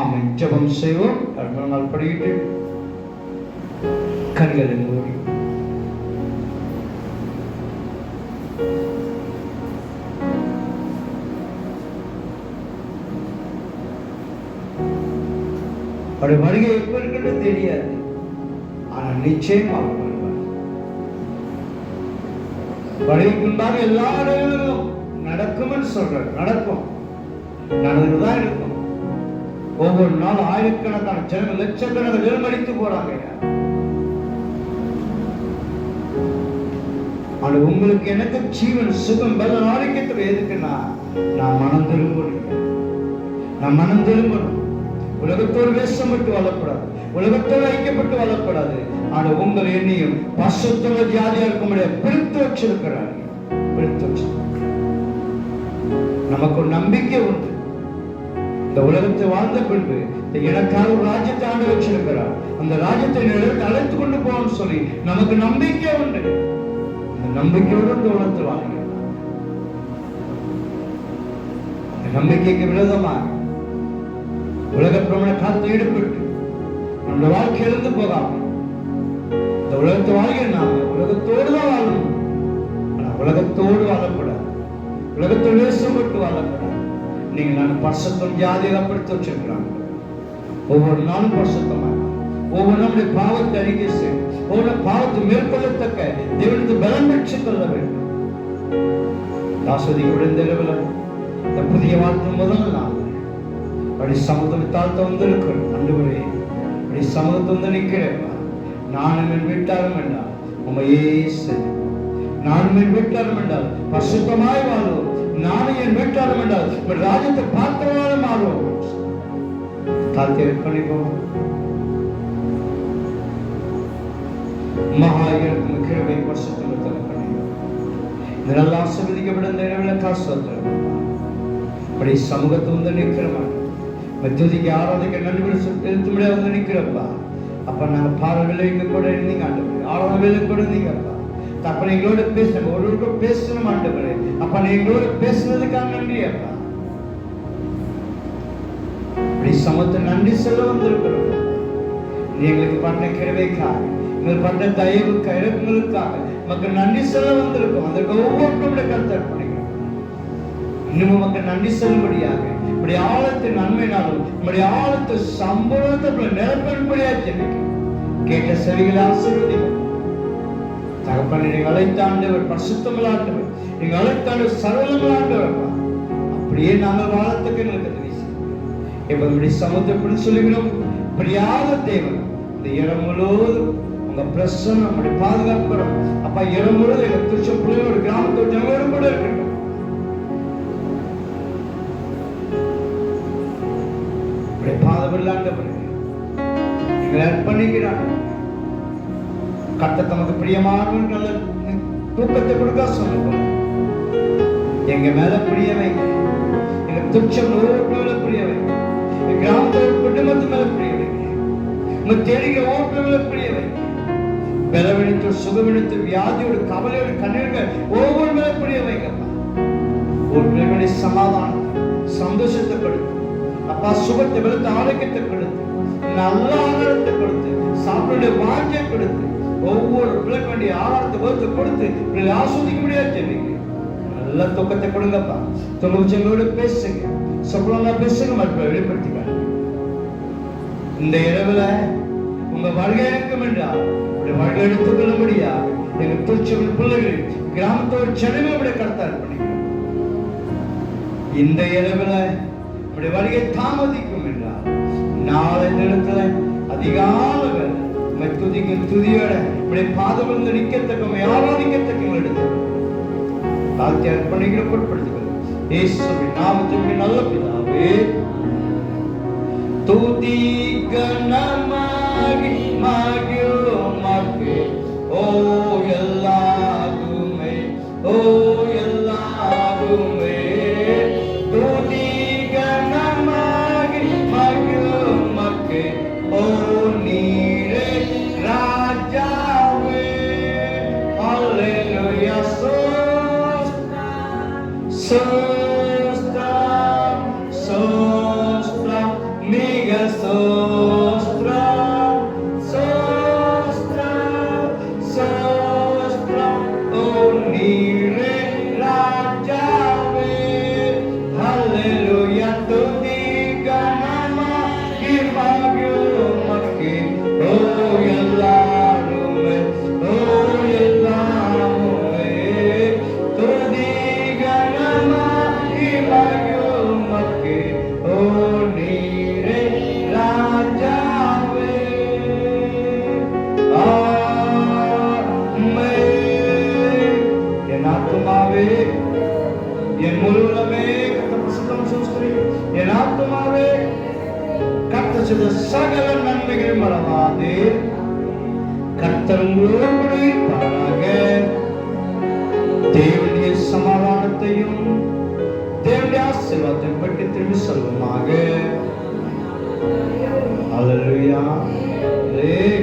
ஆமை ஜபம் செய்வோம். கர்மங்கள் படிக்கிட்டு கண்களை மூடி. அவருடைய வருகை எப்ப இருக்குன்னு தெரியாது. ஆனா நிச்சயமா அவர் வருவார். வருகைக்கு முன்பாக எல்லா இடங்களிலும் நடக்கும்னு சொல்றார். நடக்கும். நடந்துதான் இருக்கும். ஒவ்வொரு நாள் ஆயிரக்கணக்கான ஜனங்கள் லட்சக்கணக்கான ஜனம் போறாங்க. ஆனா உங்களுக்கு எனக்கு ஜீவன் சுகம் பல ஆரோக்கியத்துல எதுக்குன்னா நான் மனம் திரும்பணும். நான் மனம் திரும்பணும். உலகத்தோடு வேஷப்பட்டு வாழக்கூடாது. உலகத்தோடு ஐக்கியப்பட்டு வாழக்கூடாது. ஆனா உங்கள் எண்ணியும் பசுத்தவ ஜாதியா இருக்க முடியாது பிரித்து வச்சிருக்கிறார் பிரித்து வச்சிருக்கிறார் நமக்கு ஒரு நம்பிக்கை உண்டு. இந்த உலகத்தை வாழ்ந்த பின்பு எனக்காக ஒரு ராஜ்யத்தை ஆண்டு வச்சிருக்கிறார். அந்த ராஜ்யத்தை நிலத்தை அழைத்து கொண்டு போகணும்னு சொல்லி நமக்கு நம்பிக்கை உண்டு. அந்த நம்பிக்கையோடு இந்த உலகத்தை வாழ்கிறோம் நம்பிக்கைக்கு விரோதமாக உலக பிரமண காலத்தில் ஈடுபட்டு நம்முடைய வாழ்க்கை இழந்து போகாம இந்த உலகத்தை வாழ்கிற நாம. உலகத்தோடு தான் வாழணும். ஆனா உலகத்தோடு வாழக்கூடாது. உலகத்தோடு வேஷப்பட்டு வாழக்கூடாது. நீங்க நான் பரிசுத்தம் ஜாதியப்படுத்தி வச்சிருக்கிறாங்க ஒவ்வொரு நாளும் பரிசுத்தமாக ஒவ்வொரு நம்முடைய பாவத்தை அறிக்கை செய்யும். ஒவ்வொரு பாவத்தை மேற்கொள்ளத்தக்க தேவனுக்கு பலம் பெற்றுக் கொள்ள வேண்டும். தாசதி விழுந்த இரவில் இந்த புதிய வார்த்தை முதல் நாள். அப்படி சமூகத்தில் தாழ்த்த வந்திருக்கிறோம். அன்றுவரே அப்படி சமூகத்தை வந்து நிற்கிறேன் நானும் என் வீட்டாரும் என்றால் உமையே சரி நானும் என் வீட்டாரும் என்றால் பசுத்தமாய் மாறும் நானும் என் வீட்டாரும் என்றால் உங்கள் ராஜ்யத்தை பார்த்தவாறு மாறும் தாழ்த்தி பண்ணிப்போம் மகா இருக்கும் கிருபை பரிசுத்தம் தரப்பணி இதெல்லாம் ஆசீர்வதிக்கப்பட இந்த இரவில் காசு அப்படி சமூகத்தை வந்து நிற்கிறோமா? மெத்துதிக்கு ஆராதிக்க நன்றி செலுத்த முடியாது வந்து நிற்கிறப்பா? அப்ப நாங்க பார்வையில் கூட இருந்தீங்க ஆண்டவரே ஆராதனையில கூட இருந்தீங்கப்பா அப்ப எங்களோட பேசணும் ஒரு பேசணும் ஆண்டவரே. அப்ப எங்களோட பேசுனதுக்காக நன்றி அப்பா இப்படி சமத்து நன்றி சொல்ல வந்திருக்கிறோம். நீ எங்களுக்கு பண்ண கிழவைக்காக எங்களுக்கு பண்ண தயவு கழகங்களுக்காக மக்கள் நன்றி சொல்ல வந்திருக்கோம் அதற்கு ஒவ்வொன்றும் கருத்தர் அர்ப்பணிக்கிறோம் இன்னும் மக்கள் நன்றி சொல்லும்படியாக இப்படி ஆழத்தின் நன்மைனாலும் இப்படி ஆழத்து சம்பவத்தை நிரப்படியாக ஜெபிக்கும் கேட்ட செவிகளை ஆசீர்வதிக்கும் தகப்பனை நீங்கள் அழைத்தாண்டவர் பரிசுத்தமில்லாண்டவர் நீங்கள் அழைத்தாண்டவர் சரளமில்லாண்டவர் அப்படியே நாங்கள் வாழத்துக்கு எங்களுக்கு தெரியும் இப்ப இப்படி சமுத்திரப்படி சொல்லுகிறோம் பிரியாத தேவன் இந்த இடம் முழுவதும் உங்க பிரசனம் அப்படி பாதுகாக்கிறோம் அப்ப இடம் முழுவதும் எங்க திருச்ச பிள்ளையோட கிராமத்தோட ஜனங்களோட கூட இருக்கட்டும். இப்படி பாதமில்லாண்டவர் எங்களை அர்ப்பணிக்கிறாங்க கத்த தமக்கு பிரியமான நல்ல தூக்கத்தை கொடுக்க சொல்லுவோம். எங்க மேல பிரிய வைங்க எங்க துச்சம் நோக்கு மேல பிரிய வைங்க எங்க கிராமத்தோட குடும்பத்து மேல பிரிய வைங்க உங்க தேடிக ஓட்டு மேல பிரிய வைங்க பலவெடுத்து சுகவெடுத்து வியாதியோட கவலையோட கண்ணீர்கள் ஒவ்வொரு மேல பிரிய வைங்கப்பா ஒரு பிள்ளைகளுடைய சமாதானம் சந்தோஷத்தை கொடுத்து அப்பா சுகத்தை வெளுத்து ஆரோக்கியத்தை கொடுத்து நல்ல ஆதாரத்தை கொடுத்து சாப்பிட வாஞ்சை கொடுத்து ஒவ்வொரு பிள்ளைக்கு வேண்டிய ஆதாரத்தை வகுத்து கொடுத்து பிள்ளை ஆஸ்வதிக்க முடியாது ஜெபிங்க நல்ல தூக்கத்தை கொடுங்கப்பா. தொழிற்சங்களோட பேசுங்க. சொப்பலமா பேசுங்க மற்ற வெளிப்படுத்திக்காங்க இந்த இரவுல உங்க வாழ்க்கை இருக்கும் என்றால் உடைய வருகை எடுத்துக்கொள்ளும்படியா எங்க திருச்சபை பிள்ளைகள் கிராமத்தோட செடிமை உடைய கருத்தா பண்ணிக்கிறோம் இந்த இரவுல உடைய வருகை தாமதிக்கும் என்றால் நாளை நேரத்துல அதிகால வேலை துதியோட உடைய பாதம் வந்து நிக்கத்தக்க ஆராதிக்கத்தக்க எடுத்து. தாழ்த்தி அர்ப்பணிக்கிற பொருட்படுத்துகிறது இயேசுவின் நாமத்திற்கு நல்ல பிதாவே. துதி கனமாகி மகிழுமக்கு ஓ எல்லாருமே. все. என் முழு முழுவதுமே கத்த பிரசுத்தம் சோஸ்திரி என் ஆத்மாவே கத்த செய்த சகல நன்மைகள் மறவாதே கர்த்தர் உங்களோடு இருப்பாராக தேவனுடைய சமாதானத்தையும் தேவனுடைய ஆசீர்வாதத்தையும் பற்றி திரும்பி சொல்லுமாக Hallelujah. Hallelujah.